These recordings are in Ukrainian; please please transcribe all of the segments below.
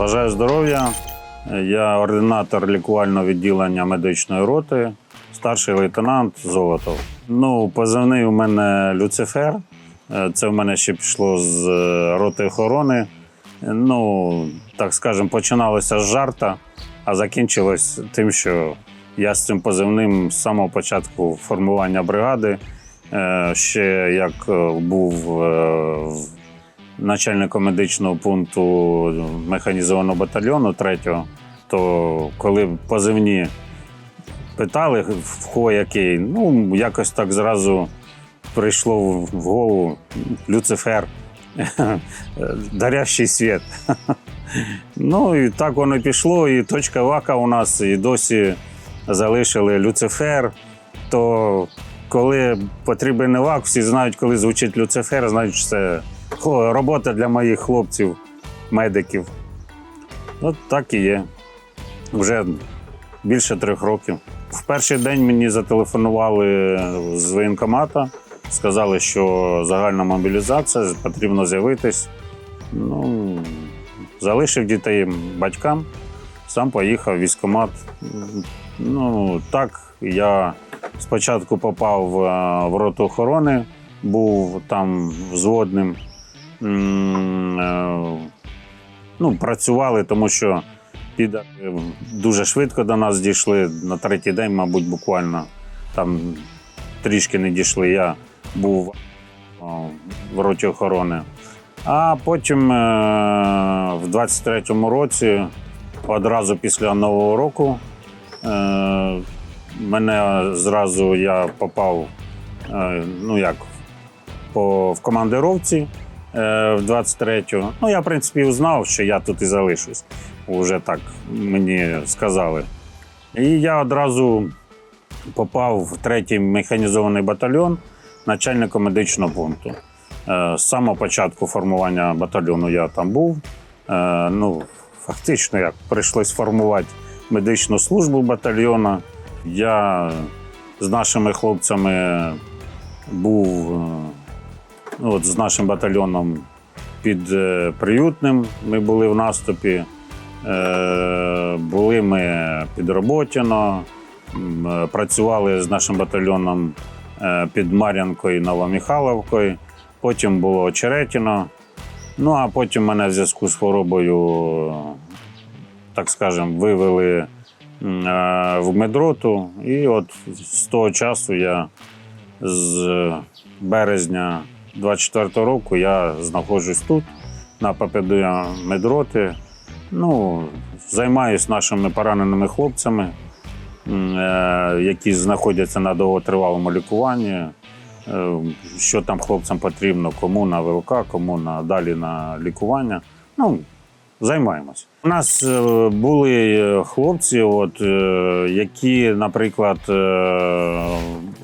Бажаю здоров'я. Я ординатор лікувального відділення медичної роти, старший лейтенант Золотов. Ну, позивний у мене Люцифер. Е, Це в мене ще пішло з е, роти охорони. Ну, так скажемо, починалося з жарта, а закінчилось тим, що я з цим позивним з самого початку формування бригади. е, Ще як був в начальником медичного пункту механізованого батальйону 3-го, то коли позивні питали, в кого який, ну якось так зразу прийшло в голову Люцифер, дарящий світ. Ну і так воно і пішло, і точка вака у нас, і досі залишили Люцифер. То коли потрібен евак, всі знають, коли звучить Люцифер, знають, що це робота для моїх хлопців, медиків. От так і є. Вже більше трьох років. В перший день мені зателефонували з воєнкомата, сказали, що загальна мобілізація, потрібно з'явитись. Ну, залишив дітей батькам, сам поїхав в військкомат. Ну, так, я спочатку попав е, в роту охорони, був там взводним. Е, Ну, працювали, тому що підари дуже швидко до нас дійшли. На третій день, мабуть, буквально там трішки не дійшли. Я був в роті охорони. А потім е, в 23-му році, одразу після Нового року, е, мене зразу я попав, е, ну як, по, в командировці е, в 23-ю. Ну, я, в принципі, узнав, що я тут і залишусь. Уже так мені сказали. І я одразу попав в третій механізований батальйон начальником медичного пункту. Е, З самого початку формування батальйону я там був. Е, Ну, фактично, як прийшлось формувати медичну службу батальйона. Я з нашими хлопцями був е, от з нашим батальйоном під е, приютним. Ми були в наступі. Е, Були ми під Роботіно, е, працювали з нашим батальйоном під Мар'янкою і Новомихайловкою. Потім було Очеретіно. Ну а потім мене в зв'язку з хворобою, так скажемо, вивели в медроту. І от з того часу я з березня 24 року я знаходжусь тут, на ППД медроти. Ну, займаюся нашими пораненими хлопцями, е, які знаходяться на довготривалому лікуванні. Е, Що там хлопцям потрібно, кому на ВЛК, кому на, далі на лікування. Ну, займаємось. У нас е, були хлопці, от, які, наприклад,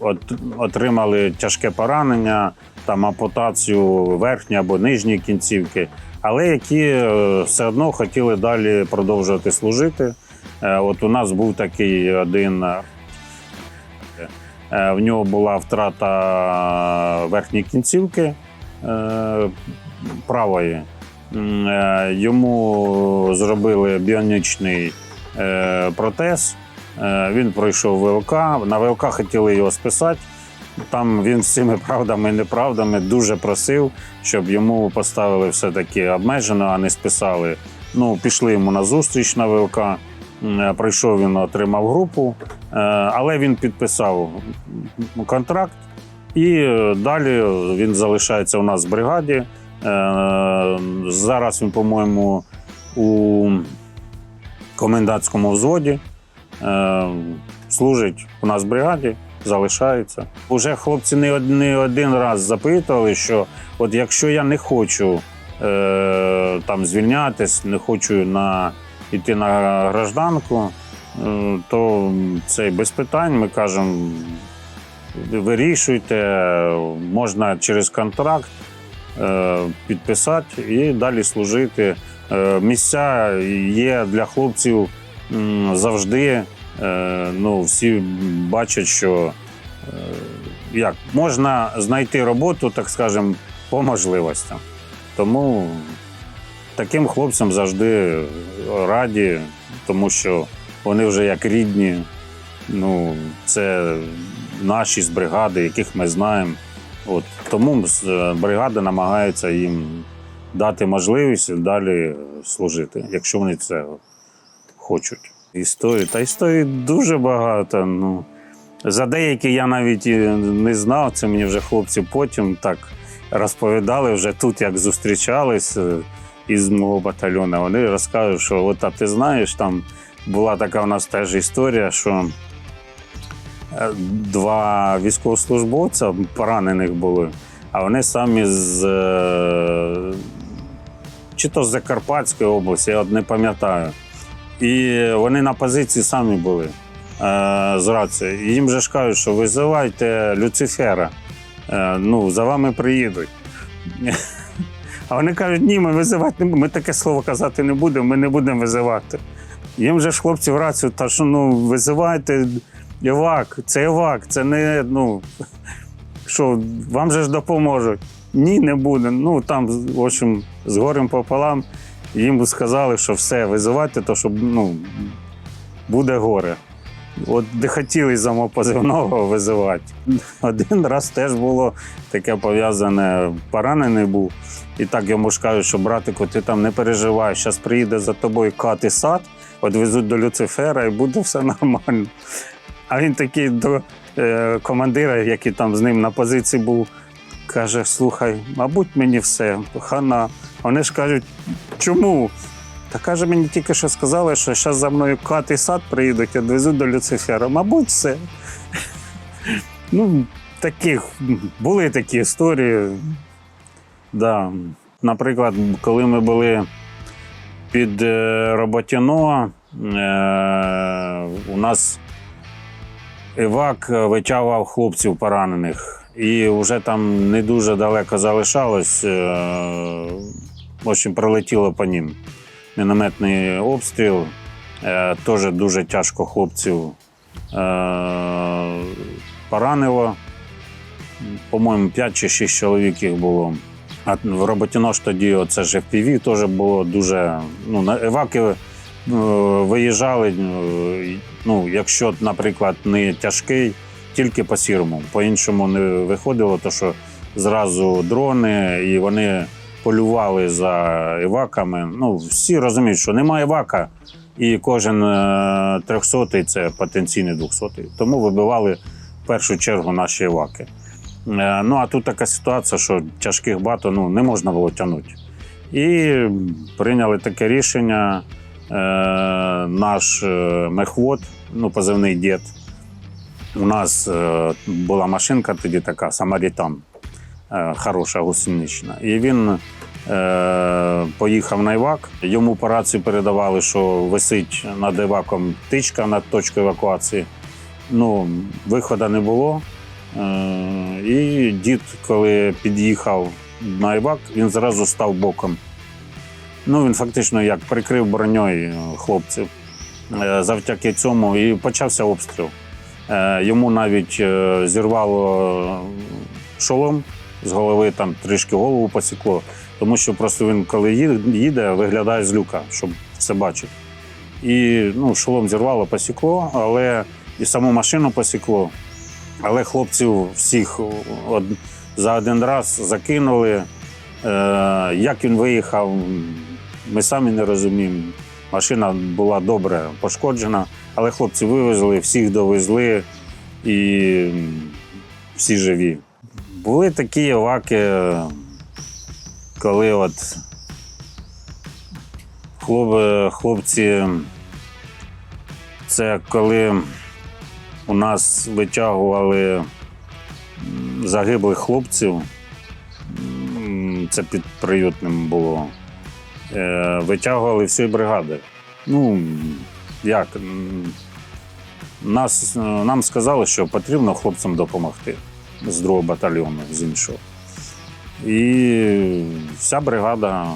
от, отримали тяжке поранення, там ампутацію верхньої або нижньої кінцівки, але які е, все одно хотіли далі продовжувати служити. Е, От у нас був такий один. е, В нього була втрата верхньої кінцівки правої. Йому зробили біонічний протез. Він пройшов ВЛК. На ВЛК хотіли його списати. Там він з цими правдами і неправдами дуже просив, щоб йому поставили все-таки обмежено, а не списали. Ну, пішли йому на зустріч на ВЛК. Е, Прийшов він, отримав групу, е, але він підписав контракт. І е, далі він залишається у нас в бригаді. Зараз він, по-моєму, у комендантському взводі. Служить у нас в бригаді, залишається. Уже хлопці не од- не один раз запитували, що от якщо я не хочу е, там звільнятись, не хочу на, йти на гражданку, е, то це без питань. Ми кажемо, вирішуйте, можна через контракт е, підписати і далі служити. Е, Місця є для хлопців завжди. Е, Ну, всі бачать, що е, як можна знайти роботу, так скажемо, по можливостям. Тому таким хлопцям завжди раді, тому що вони вже як рідні. Ну, це наші з бригади, яких ми знаємо. От, тому е, бригада намагається їм дати можливість далі служити, якщо вони це хочуть. Історії. Та історій дуже багато. Ну, за деякі я навіть не знав. Це мені вже хлопці потім так розповідали вже тут, як зустрічались е, із мого батальйону. Вони розказують, що от а ти знаєш, там була така у нас теж історія, що е, два військовослужбовця поранених були, а вони самі з е, чи то з Закарпатської області, я от не пам'ятаю. І вони на позиції самі були е, з рації. І їм же ж кажуть, що визивайте Люцифера, е, ну, за вами приїдуть. А вони кажуть, ні, ми визивати не будемо. Ми таке слово казати не будемо, ми не будемо визивати. Їм же ж хлопці в рацію, та що ну визивайте Івак, це Івак, це не ну що вам же ж допоможуть. Ні, не буде. Ну там, в общем, з горем пополам їм сказали, що все, визивайте, то щоб ну, буде горе. От де хотіли за мого позивного визивати. Один раз теж було таке пов'язане, поранений був. І так йому ж кажуть, що братику, ти там не переживай, зараз приїде за тобою кат і сад, відвезуть до Люцифера і буде все нормально. А він такий до е, командира, який там з ним на позиції був, каже: слухай, мабуть, мені все, хана. Вони ж кажуть, чому? Та каже, мені тільки що сказали, що зараз за мною кат і сад приїдуть, відвезуть до Люцифера. Мабуть, все. Ну, таких були такі історії. Да. Наприклад, коли ми були під е, Роботіно, е, у нас Івак витягував хлопців поранених, і вже там не дуже далеко залишалось. е, В общем, прилетіло по ним. Мінометний обстріл. Е, Теж дуже тяжко хлопців е, поранило. По-моєму, 5 чи 6 чоловік їх було. А в Роботіно ж тоді оце ж FPV теж було дуже. Ну, на еваки виїжджали. е, Ну, якщо, наприклад, не тяжкий, тільки по сірому. По-іншому не виходило, то що зразу дрони, і вони полювали за еваками. Ну, всі розуміють, що немає евака, і кожен е, трьохсотий це потенційний двохсотий. Тому вибивали в першу чергу наші еваки. Е, Ну, а тут така ситуація, що тяжких бато ну, не можна було тягнути. І прийняли таке рішення. Е, наш мехвод, ну, позивний дід. У нас е, була машинка тоді така, Самарітан, е, хороша гусенична. І він е, поїхав на Івак. Йому по рації передавали, що висить над Іваком тичка над точкою евакуації. Ну, виходу не було. І дід, коли під'їхав на Івак, він зразу став боком. Ну, він фактично як прикрив броньою хлопців. Завдяки цьому і почався обстріл. Е, Йому навіть е, зірвало шолом з голови, там трішки голову посікло, тому що просто він, коли їде- виглядає з люка, щоб все бачити. І ну, шолом зірвало, посікло, але і саму машину посікло. Але хлопців всіх за один раз закинули. Е, як він виїхав, ми самі не розуміємо. Машина була добре пошкоджена, але хлопці вивезли, всіх довезли і всі живі. Були такі оваки, коли от хлопці, це коли у нас витягували загиблих хлопців, це під приютним було. Е, Витягували всі бригади. Ну, як? Нас, нам сказали, що потрібно хлопцям допомогти з другого батальйону, з іншого. І вся бригада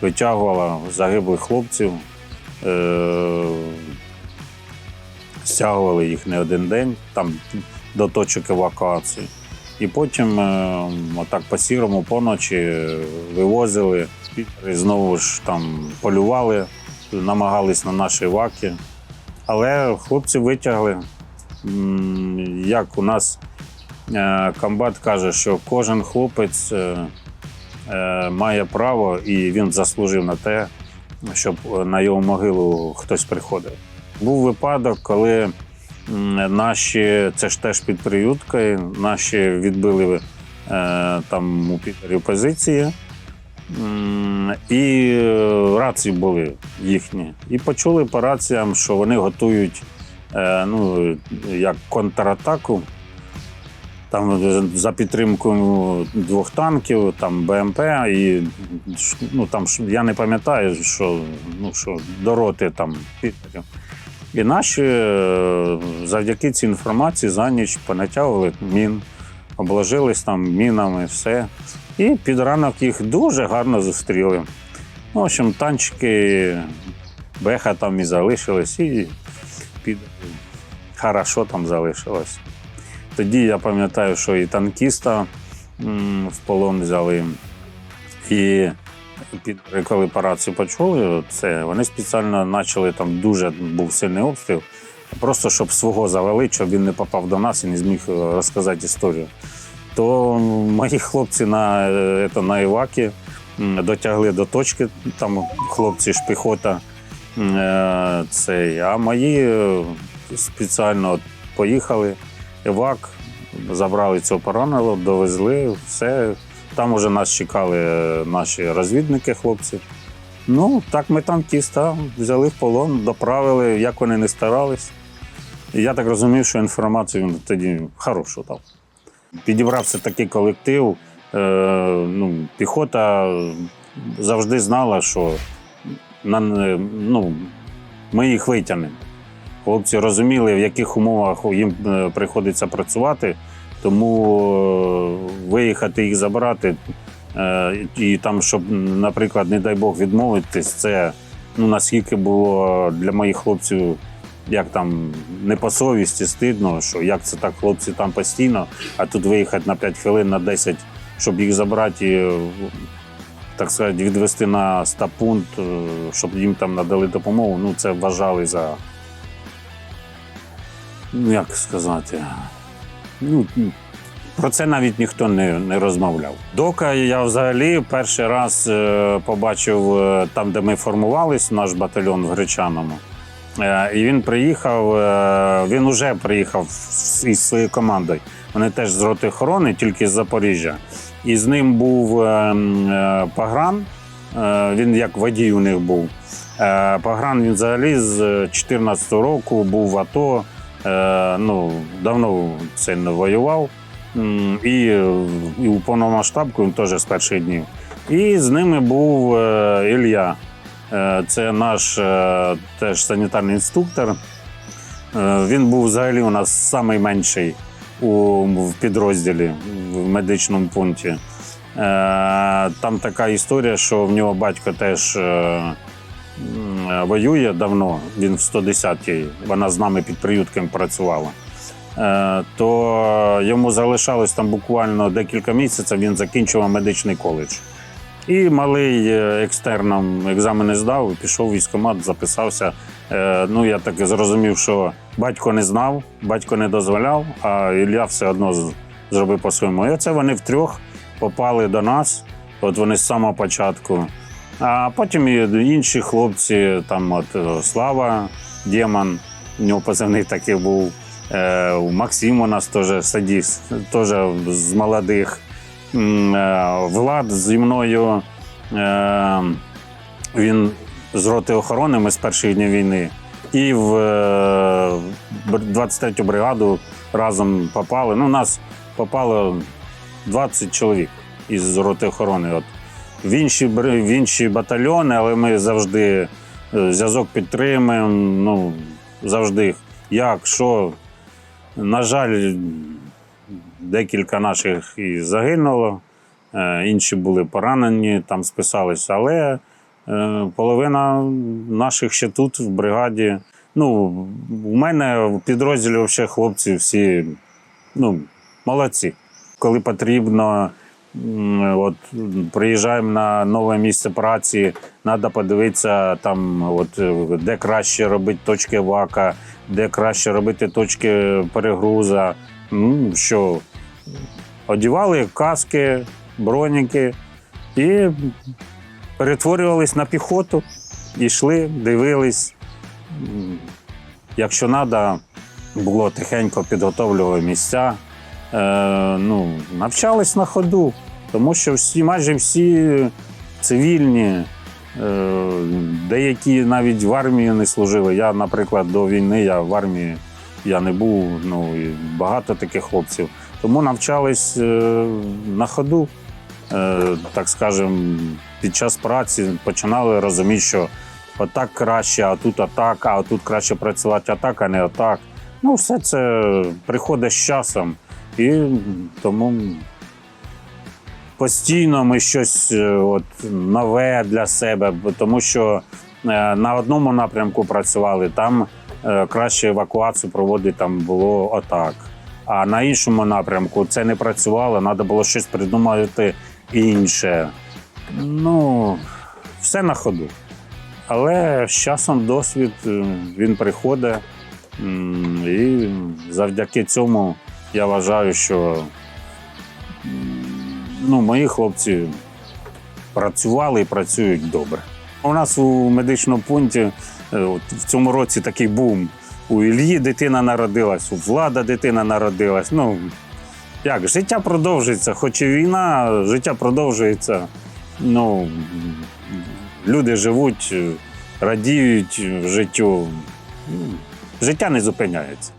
витягувала загиблих хлопців, е, стягували їх не один день там, до точок евакуації. І потім, е, отак по сірому поночі, вивозили Пітери знову ж там полювали, намагались на наші ваки. Але хлопці витягли. Як у нас е, комбат каже, що кожен хлопець е, е, має право і він заслужив на те, щоб на його могилу хтось приходив. Був випадок, коли наші, це ж теж під приюткою, наші відбили там у Пітері позиції. І е, рації були їхні. І почули по раціям, що вони готують е, ну, як контратаку. Там за підтримкою двох танків, там БМП, і ну, там, я не пам'ятаю, що, ну, що до роти там. І наші е, завдяки цій інформації за ніч понатягували мін, обложились там мінами, все. І під ранок їх дуже гарно зустріли. В общем, танчики, беха там і залишились, і під хорошо там залишилось. Тоді я пам'ятаю, що і танкіста в полон взяли. І під коли по рації почули це, вони спеціально почали там дуже був сильний обстріл, просто щоб свого завели, щоб він не попав до нас і не зміг е, розказати історію. То мої хлопці на, е, це, на Івакі дотягли до точки, там хлопці ж піхота. е, Цей, а мої е, спеціально поїхали. Івак, забрали цього пораненого, довезли, все. Там уже нас чекали е, наші розвідники, хлопці. Ну, так ми танкіста взяли в полон, доправили, як вони не старались. І я так розумів, що інформацію тоді хорошу дав. Підібрався такий колектив. Е, ну, піхота завжди знала, що на, ну, ми їх витягнемо. Хлопці розуміли, в яких умовах їм е, приходиться працювати, тому е, виїхати їх забрати. І там, щоб, наприклад, не дай Бог відмовитись, це ну, наскільки було для моїх хлопців, як там не по совісті, стидно, що як це так, хлопці там постійно, а тут виїхати на 5 хвилин, на 10, щоб їх забрати е, так сказати, відвести на стапункт, е, щоб їм там надали допомогу. Ну, це вважали за ну, як сказати, ну, про це навіть ніхто не, не розмовляв. Дока я взагалі перший раз е, побачив там, де ми формувались, наш батальйон в Гречаному. Е, і він приїхав, е, він вже приїхав із своєю командою. Вони теж з роти охорони, тільки з Запоріжжя. І з ним був е, Пагран, він як водій у них був. Пагран він взагалі з 2014 року був в АТО. Ну, давно сильно воював. І, і у повномасштабку він теж з перших днів. І з ними був Ілля. Е, Це наш е, теж санітарний інструктор. Е, Він був взагалі у нас найменший у в підрозділі в медичному пункті. Там така історія, що в нього батько теж воює давно. Він в 110-й, вона з нами під приютком працювала. То йому залишалось там буквально декілька місяців, він закінчував медичний коледж. І малий е, екстерном екзамени здав, пішов в військкомат, записався. Е, Ну, я так зрозумів, що батько не знав, батько не дозволяв, а Ілля все одно зробив по-своєму. І оце вони втрьох попали до нас. От вони з самого початку. А потім і інші хлопці, там от е, Слава Дєман, у нього позивний такий був. Максим у нас теж садіст, теж з молодих. Е, Влад зі мною. е, Він з роти охорони, ми з перших днів війни. І в е, 23-ю бригаду разом попали. Ну, нас попало 20 чоловік із роти охорони. От. В, інші, в інші батальйони, але ми завжди е, зв'язок підтримуємо. Ну, завжди як, що. На жаль, декілька наших і загинуло, е, інші були поранені, там списалися, але е, половина наших ще тут, в бригаді. Ну, у мене в підрозділі взагалі хлопці всі ну, молодці. Коли потрібно от приїжджаємо на нове місце праці, треба подивитися там, от, де краще робити точки вака, де краще робити точки перегруза. Ну, що, одівали каски, броніки і перетворювались на піхоту, йшли, дивились. Якщо треба, було тихенько підготовлювали місця. Е, ну, навчались на ходу, тому що всі, майже всі цивільні, е, деякі навіть в армії не служили. Я, наприклад, до війни я в армії я не був, ну і багато таких хлопців. Тому навчались е, на ходу, е, так скажемо, під час праці починали розуміти, що отак краще, а тут отак, а тут краще працювати отак, а не отак. Ну, все це приходить з часом. І тому постійно ми щось е, от, нове для себе, тому що на одному напрямку працювали, там краще евакуацію проводити там було отак. А на іншому напрямку це не працювало, треба було щось придумати інше. Ну, все на ходу. Але з часом досвід е, він приходить. І завдяки цьому я вважаю, що ну, мої хлопці працювали і працюють добре. У нас у медичному пункті е, в цьому році такий бум. У Ільї дитина народилась, у Влада дитина народилась. Ну, як, життя продовжується, хоч і війна, життя продовжується. Ну, люди живуть, радіють життю. Життя не зупиняється.